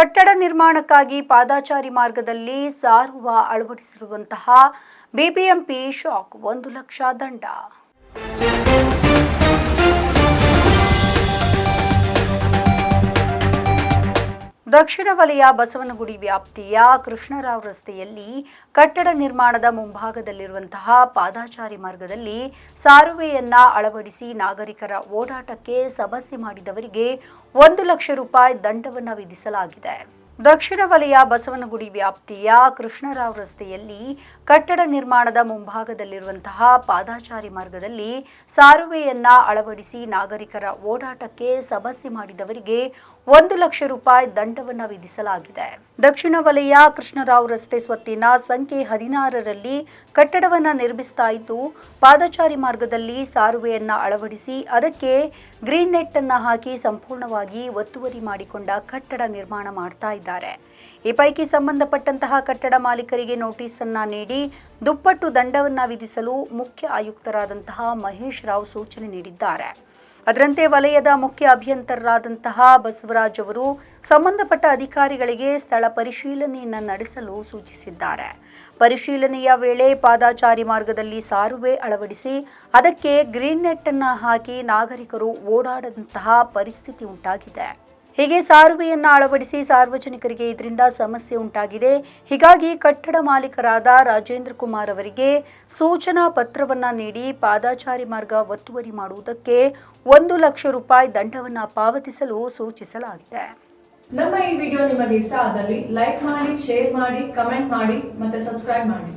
ಕಟ್ಟಡ ನಿರ್ಮಾಣಕ್ಕಾಗಿ ಪಾದಾಚಾರಿ ಮಾರ್ಗದಲ್ಲಿ ಸಾರುವ ಅಳವಡಿಸಿರುವಂತಹ ಬಿಬಿಎಂಪಿ ಶಾಕ್ ಒಂದು ಲಕ್ಷ ದಂಡ. ದಕ್ಷಿಣ ವಲಯ ಬಸವನಗುಡಿ ವ್ಯಾಪ್ತಿಯ ಕೃಷ್ಣರಾವ್ ರಸ್ತೆಯಲ್ಲಿ ಕಟ್ಟಡ ನಿರ್ಮಾಣದ ಮುಂಭಾಗದಲ್ಲಿರುವಂತಹ ಪಾದಾಚಾರಿ ಮಾರ್ಗದಲ್ಲಿ ಸಾರುವೆಯನ್ನ ಅಳವಡಿಸಿ ನಾಗರಿಕರ ಓಡಾಟಕ್ಕೆ ಸಮಸ್ಯೆ ಮಾಡಿದವರಿಗೆ ಒಂದು ಲಕ್ಷ ರೂಪಾಯಿ ದಂಡವನ್ನು ವಿಧಿಸಲಾಗಿದೆ. ದಕ್ಷಿಣ ವಲಯ ಬಸವನಗುಡಿ ವ್ಯಾಪ್ತಿಯ ಕೃಷ್ಣರಾವ್ ರಸ್ತೆಯಲ್ಲಿ ಕಟ್ಟಡ ನಿರ್ಮಾಣದ ಮುಂಭಾಗದಲ್ಲಿರುವಂತಹ ಪಾದಾಚಾರಿ ಮಾರ್ಗದಲ್ಲಿ ಸಾರುವೆಯನ್ನ ಅಳವಡಿಸಿ ನಾಗರಿಕರ ಓಡಾಟಕ್ಕೆ ಸಮಸ್ಯೆ ಮಾಡಿದವರಿಗೆ ಒಂದು ಲಕ್ಷ ರೂಪಾಯಿ ದಂಡವನ್ನು ವಿಧಿಸಲಾಗಿದೆ. ದಕ್ಷಿಣ ವಲಯ ಕೃಷ್ಣರಾವ್ ರಸ್ತೆ ಸ್ವತ್ತಿನ ಸಂಖ್ಯೆ ಹದಿನಾರರಲ್ಲಿ ಕಟ್ಟಡವನ್ನು ನಿರ್ಮಿಸ್ತಾ ಇದ್ದು, ಪಾದಚಾರಿ ಮಾರ್ಗದಲ್ಲಿ ಸಾರುವೆಯನ್ನ ಅಳವಡಿಸಿ ಅದಕ್ಕೆ ಗ್ರೀನ್ ನೆಟ್ ಅನ್ನ ಹಾಕಿ ಸಂಪೂರ್ಣವಾಗಿ ಒತ್ತುವರಿ ಮಾಡಿಕೊಂಡ ಕಟ್ಟಡ ನಿರ್ಮಾಣ ಮಾಡ್ತಾ ಇದ್ದಾರೆ. ಈ ಪೈಕಿ ಸಂಬಂಧಪಟ್ಟಂತಹ ಕಟ್ಟಡ ಮಾಲೀಕರಿಗೆ ನೋಟಿಸ್ ಅನ್ನ ನೀಡಿ ದುಪ್ಪಟ್ಟು ದಂಡವನ್ನ ವಿಧಿಸಲು ಮುಖ್ಯ ಆಯುಕ್ತರಾದಂತಹ ಮಹೇಶ್ ರಾವ್ ಸೂಚನೆ ನೀಡಿದ್ದಾರೆ. ಅದರಂತೆ ವಲಯದ ಮುಖ್ಯ ಅಭಿಯಂತರರಾದಂತಹ ಬಸವರಾಜ್ ಅವರು ಸಂಬಂಧಪಟ್ಟ ಅಧಿಕಾರಿಗಳಿಗೆ ಸ್ಥಳ ಪರಿಶೀಲನೆಯನ್ನು ನಡೆಸಲು ಸೂಚಿಸಿದ್ದಾರೆ. ಪರಿಶೀಲನೆಯ ವೇಳೆ ಪಾದಾಚಾರಿ ಮಾರ್ಗದಲ್ಲಿ ಸಾರುವೆ ಅಳವಡಿಸಿ ಅದಕ್ಕೆ ಗ್ರೀನ್ ನೆಟ್ ಅನ್ನ ಹಾಕಿ ನಾಗರಿಕರು ಓಡಾಡದಂತಹ ಪರಿಸ್ಥಿತಿ ಉಂಟಾಗಿದೆ. ಹೀಗೆ ಸಾರುವೆಯನ್ನು ಅಳವಡಿಸಿ ಸಾರ್ವಜನಿಕರಿಗೆ ಇದರಿಂದ ಸಮಸ್ಯೆ ಉಂಟಾಗಿದೆ. ಹೀಗಾಗಿ ಕಟ್ಟಡ ಮಾಲೀಕರಾದ ರಾಜೇಂದ್ರ ಕುಮಾರ್ ಅವರಿಗೆ ಸೂಚನಾ ಪತ್ರವನ್ನು ನೀಡಿ ಪಾದಾಚಾರಿ ಮಾರ್ಗ ಒತ್ತುವರಿ ಮಾಡುವುದಕ್ಕೆ ಒಂದು ಲಕ್ಷ ರೂಪಾಯಿ ದಂಡವನ್ನು ಪಾವತಿಸಲು ಸೂಚಿಸಲಾಗಿದೆ. ನಮ್ಮ ಈ ವಿಡಿಯೋ ನಿಮಗೆ ಇಷ್ಟ ಆದಲ್ಲಿ ಲೈಕ್ ಮಾಡಿ, ಶೇರ್ ಮಾಡಿ, ಕಮೆಂಟ್ ಮಾಡಿ ಮತ್ತೆ ಸಬ್ಸ್ಕ್ರೈಬ್ ಮಾಡಿ.